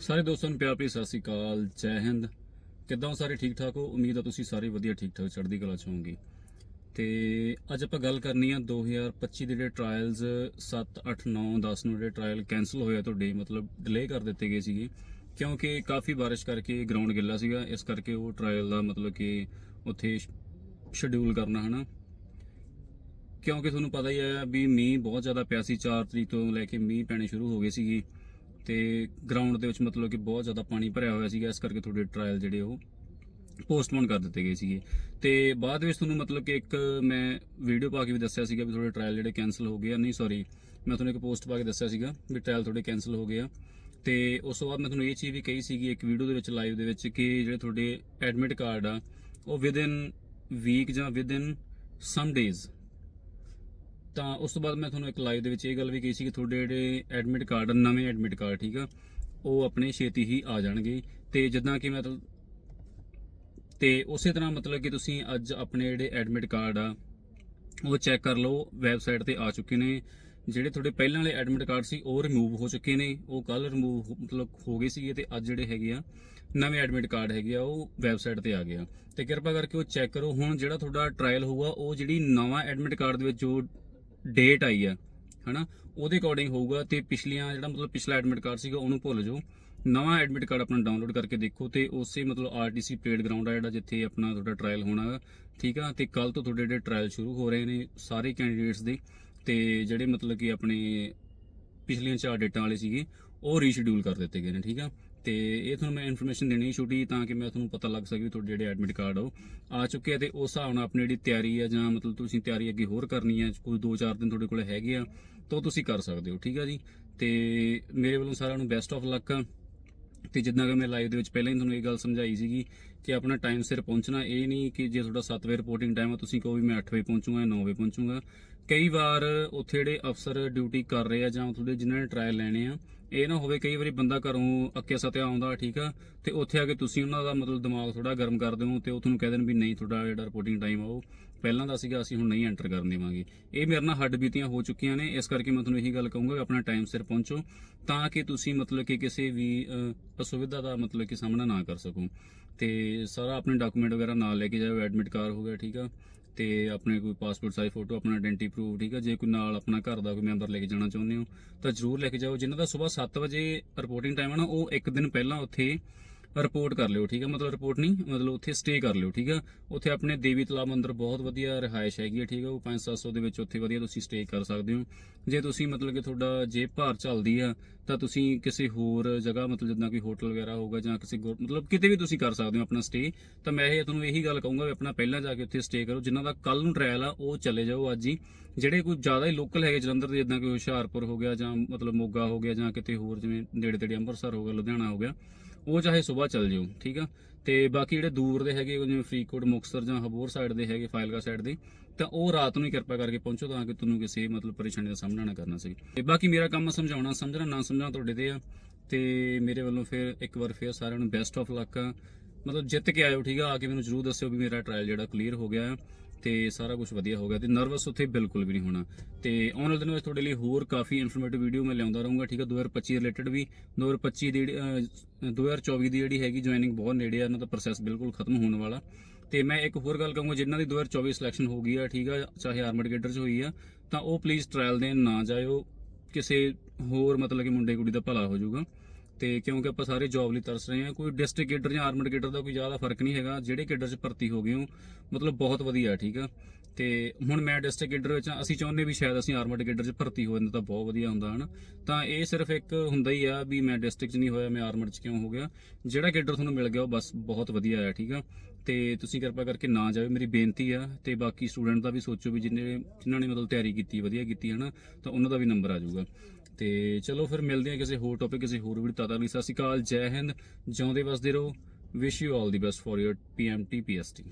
ਸਾਰੇ ਦੋਸਤਾਂ ਨੂੰ ਪਿਆਰ ਭਰੀ ਸਤਿ ਸ੍ਰੀ ਅਕਾਲ, ਜੈ ਹਿੰਦ। ਕਿੱਦਾਂ ਹੋ ਸਾਰੇ? ਠੀਕ ਠਾਕ ਹੋ? ਉਮੀਦ ਆ ਤੁਸੀਂ ਸਾਰੇ ਵਧੀਆ, ਠੀਕ ਠਾਕ, ਚੜ੍ਹਦੀ ਕਲਾ ਚ ਹੋਵੋਗੇ। ਤੇ ਅੱਜ ਆਪਾਂ ਗੱਲ ਕਰਨੀ ਆ 2025 ਦੇ ਜਿਹੜੇ ਟ੍ਰਾਇਲਸ 7 8 9 10 ਨੂੰ ਜਿਹੜੇ ਟ੍ਰਾਇਲ ਕੈਨਸਲ ਹੋਏ ਆ ਤੁਹਾਡੇ, ਮਤਲਬ ਡਿਲੇ ਕਰ ਦਿੱਤੇ ਗਏ ਸੀਗੇ। ਕਿਉਂਕਿ ਕਾਫੀ ਬਾਰਿਸ਼ ਕਰਕੇ ਗਰਾਊਂਡ ਗਿੱਲਾ ਸੀਗਾ, ਇਸ ਕਰਕੇ ਉਹ ਟ੍ਰਾਇਲ ਦਾ ਮਤਲਬ ਕਿ ਉੱਥੇ ਸ਼ਡਿਊਲ ਕਰਨਾ, ਹਨਾ। ਕਿਉਂਕਿ ਤੁਹਾਨੂੰ ਪਤਾ ਹੀ ਹੈ ਵੀ ਮੀਂਹ ਬਹੁਤ ਜ਼ਿਆਦਾ ਪਿਆ ਸੀ 4 ਤਰੀਕ ਤੋਂ ਲੈ ਕੇ ਮੀਂਹ ਪੈਣੇ ਸ਼ੁਰੂ ਹੋ ਗਏ ਸੀਗੇ। ਤੇ ਗਰਾਊਂਡ ਦੇ ਵਿੱਚ ਮਤਲਬ ਕਿ ਬਹੁਤ ਜ਼ਿਆਦਾ ਪਾਣੀ ਭਰਿਆ ਹੋਇਆ ਸੀਗਾ, ਇਸ ਕਰਕੇ ਤੁਹਾਡੇ ਟ੍ਰਾਇਲ ਜਿਹੜੇ ਉਹ ਪੋਸਟਪੋਨ ਕਰ ਦਿੱਤੇ ਗਏ ਸੀਗੇ। ਤੇ ਬਾਅਦ ਵਿੱਚ ਤੁਹਾਨੂੰ ਮਤਲਬ ਕਿ ਇੱਕ ਮੈਂ ਵੀਡੀਓ ਪਾ ਕੇ ਵੀ ਦੱਸਿਆ ਸੀਗਾ ਵੀ ਤੁਹਾਡੇ ਟ੍ਰਾਇਲ ਜਿਹੜੇ ਕੈਨਸਲ ਹੋ ਗਏ ਆ। ਨਹੀਂ ਸੌਰੀ ਮੈਂ ਤੁਹਾਨੂੰ ਇੱਕ ਪੋਸਟ ਪਾ ਕੇ ਦੱਸਿਆ ਸੀਗਾ ਵੀ ਟ੍ਰਾਇਲ ਤੁਹਾਡੇ ਕੈਨਸਲ ਹੋ ਗਏ ਆ। ਤੇ ਉਸ ਤੋਂ ਬਾਅਦ ਮੈਂ ਤੁਹਾਨੂੰ ਇਹ ਚੀਜ਼ ਵੀ ਕਹੀ ਸੀਗੀ ਇੱਕ ਵੀਡੀਓ ਦੇ ਵਿੱਚ ਲਾਈਵ ਦੇ ਵਿੱਚ ਕਿ ਜਿਹੜੇ ਤੁਹਾਡੇ ਐਡਮਿਟ ਕਾਰਡ ਆ, ਉਹ ਵਿਦਇਨ ਵੀਕ ਜਾਂ ਵਿਦਇਨ ਸਮ ਡੇਜ਼ ਤਾਂ ਉਸ ਤੋਂ ਬਾਅਦ ਮੈਂ ਤੁਹਾਨੂੰ ਇੱਕ ਲਾਈਵ ਦੇ ਵਿੱਚ ਇਹ ਗੱਲ ਵੀ ਕਹੀ ਸੀ ਕਿ ਤੁਹਾਡੇ ਜਿਹੜੇ ਐਡਮਿਟ ਕਾਰਡ ਨਵੇਂ ਐਡਮਿਟ ਕਾਰਡ ਠੀਕ ਆ, ਉਹ ਆਪਣੇ ਛੇਤੀ ਹੀ ਆ ਜਾਣਗੇ। ਤੇ ਜਿੱਦਾਂ ਕਿ ਮੈਂ ਤੁਹਾਨੂੰ ਤੇ ਉਸੇ ਤਰ੍ਹਾਂ ਮਤਲਬ ਕਿ ਤੁਸੀਂ ਅੱਜ ਆਪਣੇ ਜਿਹੜੇ ਐਡਮਿਟ ਕਾਰਡ ਆ, ਉਹ ਚੈੱਕ ਕਰ ਲਓ ਵੈਬਸਾਈਟ ਤੇ ਆ ਚੁੱਕੇ ਨੇ। ਜਿਹੜੇ ਤੁਹਾਡੇ ਪਹਿਲਾਂ ਵਾਲੇ ਐਡਮਿਟ ਕਾਰਡ ਸੀ, ਉਹ ਰਿਮੂਵ ਹੋ ਚੁੱਕੇ ਨੇ। ਉਹ ਕੱਲ ਰਿਮੂਵ ਮਤਲਬ ਹੋ ਗਏ ਸੀਗੇ ਤੇ ਅੱਜ ਜਿਹੜੇ ਹੈਗੇ ਆ, ਨਵੇਂ ਐਡਮਿਟ ਕਾਰਡ ਹੈਗੇ ਆ, ਉਹ ਵੈਬਸਾਈਟ ਤੇ ਆ ਗਿਆ ਆ। ਤੇ ਕਿਰਪਾ ਕਰਕੇ ਉਹ ਚੈੱਕ ਕਰੋ। ਹੁਣ ਜਿਹੜਾ ਤੁਹਾਡਾ ਟ੍ਰਾਇਲ ਹੋਊਗਾ, ਉਹ ਜਿਹੜੀ ਨਵਾਂ ਐਡਮਿਟ ਕਾਰਡ ਦੇ ਵਿੱਚ ਜੋ ਡੇਟ ਆਈ ਆ ਹਨਾ? ਉਹਦੇ ਅਕੋਰਡਿੰਗ ਹੋਊਗਾ ਤੇ ਪਿਛਲੀਆਂ ਜਿਹੜਾ ਮਤਲਬ ਪਿਛਲਾ ਐਡਮਿਟ ਕਾਰਡ ਸੀਗਾ ਉਹਨੂੰ ਭੁੱਲ ਜਾਓ। ਨਵਾਂ ਐਡਮਿਟ ਕਾਰਡ ਆਪਣਾ ਡਾਊਨਲੋਡ ਕਰਕੇ ਦੇਖੋ ਤੇ ਉਸੇ ਮਤਲਬ ਆਰਟੀਸੀ ਪਰੇਡ ਗਰਾਊਂਡ ਆ ਜਿਹੜਾ ਜਿੱਥੇ ਆਪਣਾ ਤੁਹਾਡਾ ਟ੍ਰਾਇਲ ਹੋਣਾ ਠੀਕ ਆ? ਤੇ ਕੱਲ ਤੋਂ ਤੁਹਾਡੇ ਜਿਹੜੇ ਟ੍ਰਾਇਲ ਸ਼ੁਰੂ ਹੋ ਰਹੇ ਨੇ ਸਾਰੇ ਕੈਂਡੀਡੇਟਸ ਦੇ ਤੇ ਜਿਹੜੇ ਮਤਲਬ ਕਿ ਆਪਣੇ ਪਿਛਲੀਆਂ ਚਾਰ ਡੇਟਾਂ ਵਾਲੇ ਸੀਗੇ, ਉਹ ਰੀਸ਼ਡਿਊਲ ਕਰ ਦਿੱਤੇ ਗਏ ਨੇ, ਠੀਕ ਆ? ਤੇ ਇਹ ਤੁਹਾਨੂੰ ਮੈਂ ਇਨਫੋਰਮੇਸ਼ਨ ਦੇਣੀ ਛੋਟੀ ਤਾਂ ਕਿ ਮੈਂ ਤੁਹਾਨੂੰ ਪਤਾ ਲੱਗ ਸਕੇ ਵੀ ਤੁਹਾਡੇ ਜਿਹੜੇ ਐਡਮਿਟ ਕਾਰਡ ਆ ਉਹ ਆ ਚੁੱਕੇ ਆ ਤੇ ਉਸ ਹਿਸਾਬ ਨਾਲ ਆਪਣੀ ਜਿਹੜੀ ਤਿਆਰੀ ਆ ਜਾਂ ਮਤਲਬ ਤੁਸੀਂ ਤਿਆਰੀ ਅੱਗੇ ਹੋਰ ਕਰਨੀ ਆ, ਕੋਈ 2-4 ਦਿਨ ਤੁਹਾਡੇ ਕੋਲ ਹੈਗੇ ਆ, ਤਾਂ ਉਹ ਤੁਸੀਂ ਕਰ ਸਕਦੇ ਹੋ, ਠੀਕ ਆ ਜੀ? ਤੇ ਮੇਰੇ ਵੱਲੋਂ ਸਾਰਿਆਂ ਨੂੰ ਬੈਸਟ ਆਫ ਲੱਕ ਆ। ਤੇ ਜਿੱਦਾਂ ਕਿ ਮੈਂ ਲਾਈਵ ਦੇ ਵਿੱਚ ਪਹਿਲਾਂ ਹੀ ਤੁਹਾਨੂੰ ਇਹ ਗੱਲ ਸਮਝਾਈ ਸੀਗੀ ਕਿ ਆਪਣਾ ਟਾਈਮ ਸਿਰ ਪਹੁੰਚਣਾ, ਇਹ ਨਹੀਂ ਕਿ ਜੇ ਤੁਹਾਡਾ 7 ਵਜੇ ਰਿਪੋਰਟਿੰਗ ਟਾਈਮ ਆ, ਤੁਸੀਂ ਕਹੋ ਵੀ ਮੈਂ 8 ਵਜੇ ਪਹੁੰਚੂਗਾ 9 ਵਜੇ ਪਹੁੰਚੂਗਾ। ਕਈ ਵਾਰ ਉੱਥੇ ਜਿਹੜੇ ਅਫਸਰ ਡਿਊਟੀ ਕਰ ਰਹੇ ਆ ਜਾਂ ਤੁਹਾਡੇ ਜਿਨ੍ਹਾਂ ਨੇ ਟ੍ਰਾਇਲ ਲੈਣੇ ਆ, ਇਹ ਨਾ ਹੋਵੇ ਕਈ ਵਾਰੀ ਬੰਦਾ ਘਰੋਂ ਅੱਕਿਆ ਸਤਿਆ ਆਉਂਦਾ, ਠੀਕ ਆ, ਤੇ ਉੱਥੇ ਆ ਕੇ ਤੁਸੀਂ ਉਹਨਾਂ ਦਾ ਮਤਲਬ ਦਿਮਾਗ ਥੋੜਾ ਗਰਮ ਕਰ ਦਿਓ ਤੇ ਉਹ ਤੁਹਾਨੂੰ ਕਹਿ ਦੇਣ ਵੀ ਨਹੀਂ, ਤੁਹਾਡਾ ਜਿਹੜਾ ਰਿਪੋਰਟਿੰਗ ਟਾਈਮ ਆ ਉਹ ਪਹਿਲਾਂ ਦਾ ਸੀਗਾ, ਅਸੀਂ ਹੁਣ ਨਹੀਂ ਐਂਟਰ ਕਰਨ ਦੇਵਾਂਗੇ। ਇਹ ਮੇਰੇ ਨਾਲ ਹੱਡ ਬੀਤੀਆਂ ਹੋ ਚੁੱਕੀਆਂ ਨੇ, ਇਸ ਕਰਕੇ ਮੈਂ ਤੁਹਾਨੂੰ ਇਹੀ ਗੱਲ ਕਹੂੰਗਾ ਕਿ ਆਪਣਾ ਟਾਈਮ ਸਿਰ ਪਹੁੰਚੋ ਤਾਂ ਕਿ ਤੁਸੀਂ ਮਤਲਬ ਕਿ ਕਿਸੇ ਵੀ ਅਸੁਵਿਧਾ ਦਾ ਮਤਲਬ ਕਿ ਸਾਹਮਣਾ ਨਾ ਕਰ ਸਕੋ। ਤੇ ਸਾਰਾ ਆਪਣੇ ਡਾਕੂਮੈਂਟ ਵਗੈਰਾ ਨਾਲ ਲੈ ਕੇ ਜਾਓ ਐਡਮਿਟ ਕਾਰਡ ਹੋ ਗਿਆ, ਠੀਕ ਆ ਤੇ ਆਪਣੇ ਕੋਈ ਪਾਸਪੋਰਟ ਸਾਈਜ਼ ਫੋਟੋ ਆਪਣਾ ਆਇਡੈਂਟੀ ਪ੍ਰੂਫ ਠੀਕ ਆ? ਜੇ ਕੋਈ ਨਾਲ ਆਪਣਾ ਘਰ ਦਾ ਕੋਈ ਮੈਂਬਰ ਲੈ ਕੇ ਜਾਣਾ ਚਾਹੁੰਦੇ ਹੋ, ਤਾਂ ਜਰੂਰ ਲੈ ਕੇ ਜਾਓ। ਜਿਨ੍ਹਾਂ ਦਾ ਸਵੇਰ 7 ਵਜੇ ਰਿਪੋਰਟਿੰਗ ਟਾਈਮ ਹੈ ਨਾ, ਉਹ ਇੱਕ ਦਿਨ ਪਹਿਲਾਂ ਉੱਥੇ ਰਿਪੋਰਟ ਕਰ ਲਿਓ, ਠੀਕ ਆ? ਮਤਲਬ ਰਿਪੋਰਟ ਨਹੀਂ, ਮਤਲਬ ਉੱਥੇ ਸਟੇ ਕਰ ਲਿਓ, ਠੀਕ ਆ? ਉੱਥੇ ਆਪਣੇ ਦੇਵੀ ਤਲਾਬ ਅੰਦਰ ਬਹੁਤ ਵਧੀਆ ਰਿਹਾਇਸ਼ ਹੈਗੀ ਹੈ ਠੀਕ ਹੈ ਉਹ 5-700 ਦੇ ਵਿੱਚ ਉੱਥੇ ਵਧੀਆ ਤੁਸੀਂ ਸਟੇ ਕਰ ਸਕਦੇ ਹੋ। ਜੇ ਤੁਸੀਂ ਮਤਲਬ ਕਿ ਤੁਹਾਡਾ ਜੇ ਭਾਰ ਚੱਲਦੀ ਆ, ਤਾਂ ਤੁਸੀਂ ਕਿਸੇ ਹੋਰ ਜਗ੍ਹਾ, ਮਤਲਬ ਜਿੱਦਾਂ ਕੋਈ ਹੋਟਲ ਵਗੈਰਾ ਹੋਊਗਾ ਜਾਂ ਕਿਸੇ ਗੋ- ਮਤਲਬ ਕਿਤੇ ਵੀ ਤੁਸੀਂ ਕਰ ਸਕਦੇ ਹੋ ਆਪਣਾ ਸਟੇ ਤਾਂ ਮੈਂ ਇਹ ਤੁਹਾਨੂੰ ਇਹੀ ਗੱਲ ਕਹੂੰਗਾ ਵੀ ਆਪਣਾ ਪਹਿਲਾਂ ਜਾ ਕੇ ਉੱਥੇ ਸਟੇ ਕਰੋ, ਜਿਨ੍ਹਾਂ ਦਾ ਕੱਲ ਨੂੰ ਟ੍ਰਾਇਲ ਆ, ਉਹ ਚਲੇ ਜਾਓ ਅੱਜ ਹੀ। ਜਿਹੜੇ ਕੋਈ ਜ਼ਿਆਦਾ ਹੀ ਲੋਕਲ ਹੈਗੇ, ਜਲੰਧਰ ਦੇ, ਜਿੱਦਾਂ ਕਿ ਹੁਸ਼ਿਆਰਪੁਰ ਹੋ ਗਿਆ ਜਾਂ ਮਤਲਬ ਮੋਗਾ ਹੋ ਗਿਆ ਜਾਂ ਕਿਤੇ ਹੋਰ, ਜਿਵੇਂ ਨੇੜੇ ਤੇੜੇ ਅੰਮ੍ਰਿਤਸਰ ਹੋ ਗਿਆ, ਲੁਧਿਆਣਾ ਹੋ ਗਿਆ ਉਹ ਚਾਹੇ ਸਵੇਰ ਚੱਲ ਜਿਓ, ਠੀਕ ਆ? ਤੇ ਬਾਕੀ ਜਿਹੜੇ ਦੂਰ ਦੇ ਹੈਗੇ, ਜਿਵੇਂ ਫਰੀਦਕੋਟ, ਮੁਕਤਸਰ ਜਾਂ ਹਬੋਰ ਸਾਈਡ ਦੇ ਹੈਗੇ ਫਾਇਲਗਾ ਸਾਈਡ ਦੇ, ਤਾਂ ਉਹ ਰਾਤ ਨੂੰ ਹੀ ਕਿਰਪਾ ਕਰਕੇ ਪਹੁੰਚੋ ਤਾਂ ਕਿ ਤੁਹਾਨੂੰ ਕਿਸੇ ਮਤਲਬ ਪਰੇਸ਼ਾਨੀ ਦਾ ਸਾਹਮਣਾ ਨਾ ਕਰਨਾ ਸੀ। ਤੇ ਬਾਕੀ ਮੇਰਾ ਕੰਮ ਸਮਝਾਉਣਾ, ਸਮਝਣਾ, ਨਾ ਸਮਝਣਾ ਤੁਹਾਡੇ ਤੇ ਆ। ਤੇ ਮੇਰੇ ਵੱਲੋਂ ਫਿਰ ਇੱਕ ਵਾਰ ਫਿਰ ਸਾਰਿਆਂ ਨੂੰ ਬੈਸਟ ਆਫ ਲੱਕ ਆ। ਮਤਲਬ ਜਿੱਤ ਕੇ ਆਇਓ ਠੀਕ ਆ? ਆ ਕੇ ਮੈਨੂੰ ਜਰੂਰ ਦੱਸਿਓ ਵੀ ਮੇਰਾ ਟ੍ਰਾਇਲ ਜਿਹੜਾ ਕਲੀਅਰ ਹੋ ਗਿਆ ਆ ਤੇ ਸਾਰਾ ਕੁਝ ਵਧੀਆ ਹੋ ਗਿਆ ਤੇ ਨਰਵਸ ਉੱਥੇ ਬਿਲਕੁਲ ਵੀ ਨਹੀਂ ਹੋਣਾ। ਤੇ ਆਉਣ ਵਾਲੇ ਦਿਨਾਂ ਵਿੱਚ ਤੁਹਾਡੇ ਲਈ ਹੋਰ ਕਾਫੀ ਇਨਫੋਰਮੇਟਿਵ ਵੀਡੀਓ ਮੈਂ ਲਿਆਉਂਦਾ ਰਹੂੰਗਾ ਠੀਕ ਆ? 2025 ਰਿਲੇਟਡ ਵੀ 2025 ਦੀ ਜਿਹੜੀ, ਅਹ, 2024 ਦੀ ਜਿਹੜੀ ਹੈਗੀ ਜੁਆਇਨਿੰਗ ਬਹੁਤ ਨੇੜੇ ਆ ਉਹਨਾਂ ਦਾ ਪ੍ਰੋਸੈਸ ਬਿਲਕੁਲ ਖਤਮ ਹੋਣ ਵਾਲਾ। ਤੇ ਮੈਂ ਇੱਕ ਹੋਰ ਗੱਲ ਕਹੂੰਗਾ ਜਿਨ੍ਹਾਂ ਦੀ 2024 ਸਿਲੈਕਸ਼ਨ ਹੋ ਗਈ ਆ ਠੀਕ ਆ? ਚਾਹੇ ਆਰਮਡ ਗੇਡਰ 'ਚ ਹੋਈ ਆ ਤਾਂ ਉਹ ਪਲੀਜ਼ ਟ੍ਰਾਇਲ ਦੇਣ ਨਾ ਜਾਇਓ। ਕਿਸੇ ਹੋਰ ਮਤਲਬ ਕਿ ਮੁੰਡੇ ਕੁੜੀ ਦਾ ਭਲਾ ਹੋ ਜਾਊਗਾ। ਤੇ ਕਿਉਂਕਿ ਆਪਾਂ ਸਾਰੇ ਜੌਬ ਲਈ ਤਰਸ ਰਹੇ ਹਾਂ ਕੋਈ ਡਿਸਟ੍ਰਿਕਟ ਕੇਡਰ ਜਾਂ ਆਰਮਡ ਕੇਡਰ ਦਾ ਕੋਈ ਜ਼ਿਆਦਾ ਫ਼ਰਕ ਨਹੀਂ ਹੈਗਾ ਜਿਹੜੇ ਕੇਡਰ 'ਚ ਭਰਤੀ ਹੋ ਗਏ ਹੋ ਮਤਲਬ ਬਹੁਤ ਵਧੀਆ ਠੀਕ ਆ। ਤੇ ਹੁਣ ਮੈਂ ਡਿਸਟ੍ਰਿਕਟ ਕੇਡਰ ਵਿੱਚ ਹਾਂ, ਅਸੀਂ ਚਾਹੁੰਦੇ ਵੀ ਸ਼ਾਇਦ ਅਸੀਂ ਆਰਮਡ ਕੇਡਰ 'ਚ ਭਰਤੀ ਹੋ ਜਾਂਦੇ ਤਾਂ ਬਹੁਤ ਵਧੀਆ ਹੁੰਦਾ ਹਨਾ। ਤਾਂ ਇਹ ਸਿਰਫ ਇੱਕ ਹੁੰਦਾ ਹੀ ਆ ਵੀ ਮੈਂ ਡਿਸਟ੍ਰਿਕਟ 'ਚ ਨਹੀਂ ਹੋਇਆ ਮੈਂ ਆਰਮਡ 'ਚ ਕਿਉਂ ਹੋ ਗਿਆ? ਜਿਹੜਾ ਕੇਡਰ ਤੁਹਾਨੂੰ ਮਿਲ ਗਿਆ ਉਹ ਬਸ ਬਹੁਤ ਵਧੀਆ ਆ ਠੀਕ ਆ। ਤੇ ਤੁਸੀਂ ਕਿਰਪਾ ਕਰਕੇ ਨਾ ਜਾਓ ਮੇਰੀ ਬੇਨਤੀ ਆ ਤੇ ਬਾਕੀ ਸਟੂਡੈਂਟ ਦਾ ਵੀ ਸੋਚੋ ਵੀ ਜਿੰਨੇ ਨੇ ਜਿਨ੍ਹਾਂ ਨੇ ਮਤਲਬ ਤਿਆਰੀ ਕੀਤੀ ਵਧੀਆ ਕੀਤੀ ਹੈ ਨਾ ਤਾਂ ਉਹਨਾਂ ਦਾ ਵੀ ਨੰਬਰ ਆ ਜਾਊਗਾ। ਤੇ ਚਲੋ ਫਿਰ ਮਿਲਦੇ ਹਾਂ ਕਿਸੇ ਹੋਰ ਟੌਪਿਕ ਕਿਸੇ ਹੋਰ ਵੀਡੀਓ। ਤਦ ਤੱਕ ਲਈ ਸਤਿ ਸ਼੍ਰੀ ਅਕਾਲ, ਜੈ ਹਿੰਦ, ਜਿਉਂਦੇ ਵਸਦੇ ਰਹੋ। Wish you all the best for your PMT PST